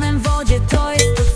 balonem w wodzie to jest